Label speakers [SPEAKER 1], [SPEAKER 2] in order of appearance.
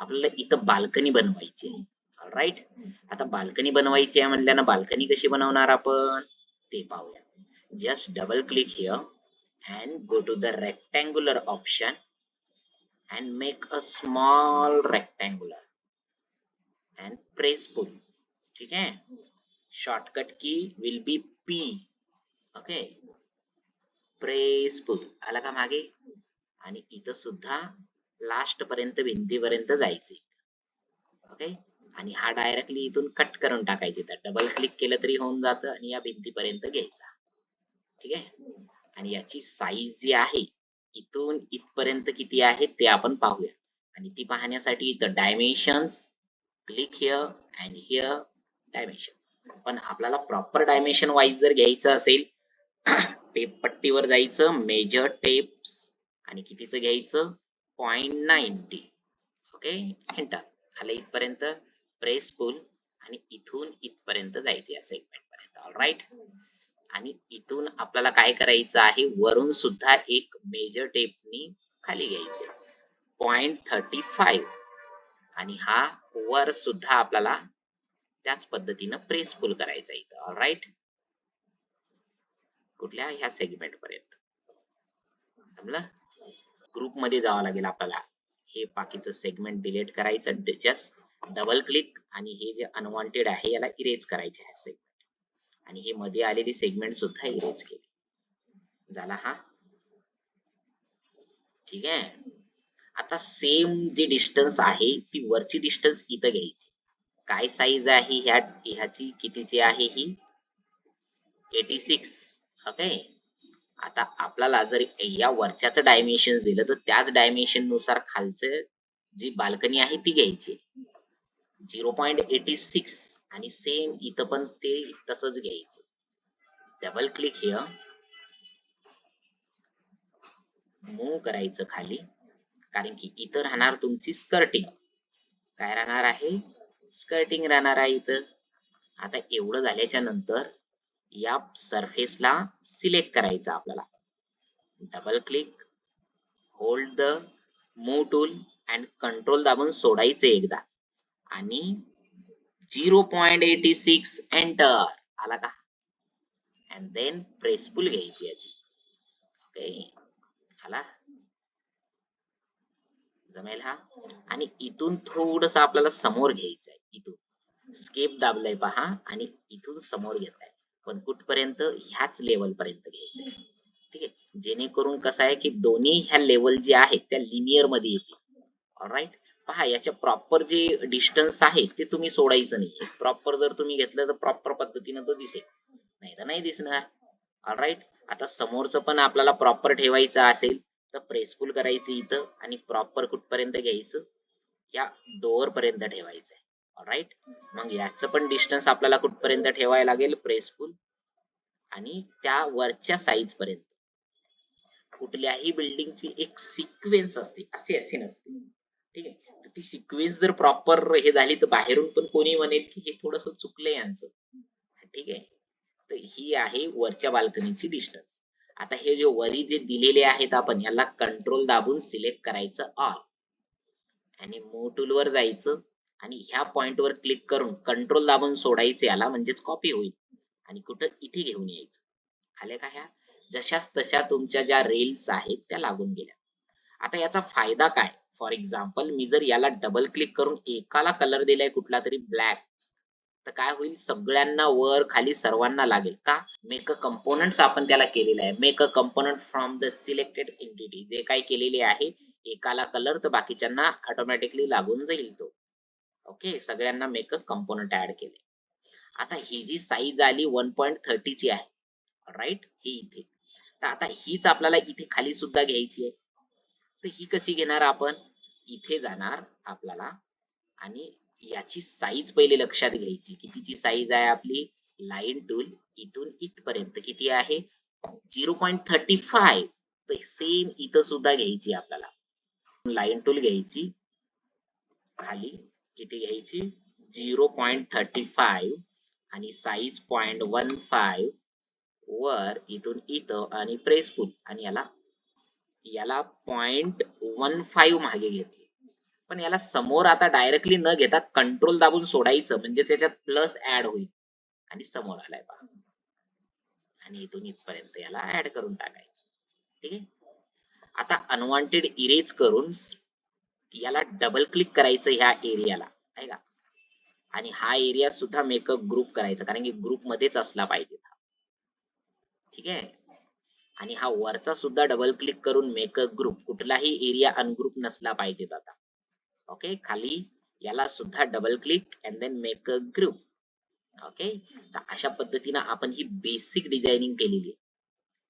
[SPEAKER 1] आपल्याला इथं बाल्कनी बनवायची आहे राईट आता बाल्कनी बनवायची आहे म्हणल्यानं बाल्कनी कशी बनवणार आपण ते पाहूया just double click here and go to the rectangular option and make a small rectangular and press pull ठीक आहे shortcut key will be P okay press pull आला का मागे आणि इथं सुद्धा लास्ट पर्यंत भिंतीपर्यंत जायचे. ओके आणि हा डायरेक्टली इथून कट करून टाकायचे. तर डबल क्लिक केलं तरी होऊन जातं आणि या भिंतीपर्यंत घ्यायचा. ठीक आहे? आणि याची साईज जी आहे इथून इथपर्यंत किती आहे ते आपण पाहूया. आणि ती पाहण्यासाठी इथं dimensions click here and here dimension पण आपल्याला प्रॉपर डायमेन्शन वाईज जर घ्यायचं असेल टेप पट्टीवर जायचं मेजर टेप्स आणि कितीचं घ्यायचं? पॉइंट नाईन्टी ओके एंटर आलं इथपर्यंत प्रेस पुल आणि इथून इथपर्यंत जायचे या सेगमेंट पर्यंत. ऑल राईट आणि इथून आपल्याला काय करायचं आहे? वरून सुद्धा एक मेजर टेपनी खाली घ्यायचे. पॉइंट थर्टी फाईव्ह आणि हा वर सुद्धा आपल्याला त्याच पद्धतीनं प्रेस पुल करायचा इथं. ऑल राईट कुठल्या? ह्या सेगमेंट पर्यंत. समजलं ग्रुपमध्ये जावं लागेल आपल्याला. हे बाकीचं सेगमेंट डिलीट करायचं जस्ट डबल क्लिक आणि हे जे अनवॉन्टेड आहे याला इरेज करायचे आहे सेगमेंट आणि हे मध्ये आलेली सेगमेंट सुद्धा इरेज केली. झाला हा? ठीक आहे? आता सेम जी डिस्टन्स आहे ती वरची डिस्टन्स इथं घ्यायची. काय साईज आहे ह्या ह्याची कितीची आहे ही? एटी सिक्स ओके आता आपल्याला जर या वरच्याच डायमेन्शन दिलं तर त्याच डायमेन्शननुसार खालचं जी बाल्कनी आहे ती घ्यायची. झिरो पॉईंट एटी सिक्स आणि सेम इथं पण ते तसंच घ्यायचं. डबल क्लिक हिअर मूव करायचं खाली. कारण की इथं राहणार तुमची स्कर्टिंग काय राहणार आहे? स्कर्टिंग राहणार आहे इथं. आता एवढं झाल्याच्यानंतर या सरफेसला सिलेक्ट करायचं आपल्याला. Double click hold the move tool and control दाबून सोडायचं एकदा. आणि zero point eighty six enter आला का? अँड देन प्रेसफुल घ्यायची याची. ओके आला. जमेल हा. आणि इथून थोडस आपल्याला समोर घ्यायचं आहे इथून. स्केप दाबलाय पहा आणि इथून समोर घेतलाय पण कुठपर्यंत? ह्याच लेवल पर्यंत घ्यायचंय ठीक आहे? जेणेकरून कसं आहे की दोन्ही ह्या लेवल जे आहेत त्या लिनियरमध्ये येतील. राईट पहा याच्या प्रॉपर जे डिस्टन्स आहे ते तुम्ही सोडायचं नाही प्रॉपर जर तुम्ही घेतलं तर प्रॉपर पद्धतीनं तो दिसेल. नाही तर नाही दिसणार. राईट आता समोरचं पण आपल्याला प्रॉपर ठेवायचं असेल तर प्रेसफुल करायचं इथं आणि प्रॉपर कुठपर्यंत घ्यायचं? या डोअर पर्यंत ठेवायचंय राईट मग याचं पण डिस्टन्स आपल्याला कुठपर्यंत ठेवायला लागेल? प्रेसफुल आणि त्या वरच्या साईज पर्यंत. कुठल्याही बिल्डिंगची एक सिक्वेन्स असते. असे असे नसते. ठीक आहे? ती सिक्वेन्स जर प्रॉपर हे झाली तर बाहेरून पण कोणी म्हणेल की हे थोडस चुकलंय यांचं. ठीक आहे? तर ही आहे वरच्या बाल्कनीची डिस्टन्स आता हे जे वरी जे दिलेले आहेत आपण याला कंट्रोल दाबून सिलेक्ट करायचं ऑल आणि मूव टूल वर जायचं. आणि ह्या पॉइंटवर क्लिक करून कंट्रोल दाबून सोडायचं याला म्हणजेच कॉपी होईल. आणि कुठं? इथे घेऊन यायचं. आले का ह्या? जशाच तशा तुमच्या ज्या रेल्स आहेत त्या लागून गेल्या. आता याचा फायदा काय? फॉर एक्झाम्पल मी जर याला डबल क्लिक करून एकाला कलर दिलाय कुठला तरी ब्लॅक तर काय होईल? सगळ्यांना वर खाली सर्वांना लागेल. का? मेक अ कंपोनंट आपण त्याला केलेलं आहे. Make a component from the selected entity जे काय केलेले आहे एकाला कलर तर बाकीच्यांना ऑटोमॅटिकली लागून जाईल तो. ओके सगळ्यांना मेकअप कंपोनंट ऍड केले. आता ही जी साईज आली वन पॉईंट थर्टीची आहे. राईट ही इथे. तर आता हीच आपल्याला इथे खाली सुद्धा घ्यायची आहे. तर ही कशी घेणार आपण? इथे जाणार आपल्याला. आणि याची साईज पहिले लक्षात घ्यायची. कितीची साईज आहे आपली? लाईन टूल इथून इथपर्यंत किती आहे? झिरो पॉईंट थर्टी फाय तर सेम इथं सुद्धा घ्यायची आपल्याला. लाईन टूल घ्यायची. खाली किती घ्यायची? झिरो पॉईंट थर्टी फाईव्ह आणि साईज पॉईंट वन फाईव्ह वर इथून इथं आणि प्रेस पुल आणि याला याला पॉइंट वन फाईव्ह मागे घेतली. पण याला समोर आता डायरेक्टली न घेता कंट्रोल दाबून सोडायचं म्हणजे त्याच्यात प्लस ऍड होईल. आणि समोर आलाय पहा आणि इथून इथपर्यंत याला ऍड करून टाकायचं. ठीक आहे? आता अनवॉन्टेड इरेज करून याला डबल क्लिक करायचं ह्या एरियाला आहे का? आणि हा एरिया सुद्धा मेकअप ग्रुप करायचा कारण की ग्रुप मध्येच असला पाहिजे ठीक आहे? आणि हा वरचा सुद्धा डबल क्लिक करून मेकअप ग्रुप कुठलाही एरिया अनग्रुप नसला पाहिजे आता. ओके खाली याला सुद्धा double click and then make a group okay तर अशा पद्धतीनं आपण ही बेसिक डिझायनिंग केलेली आहे.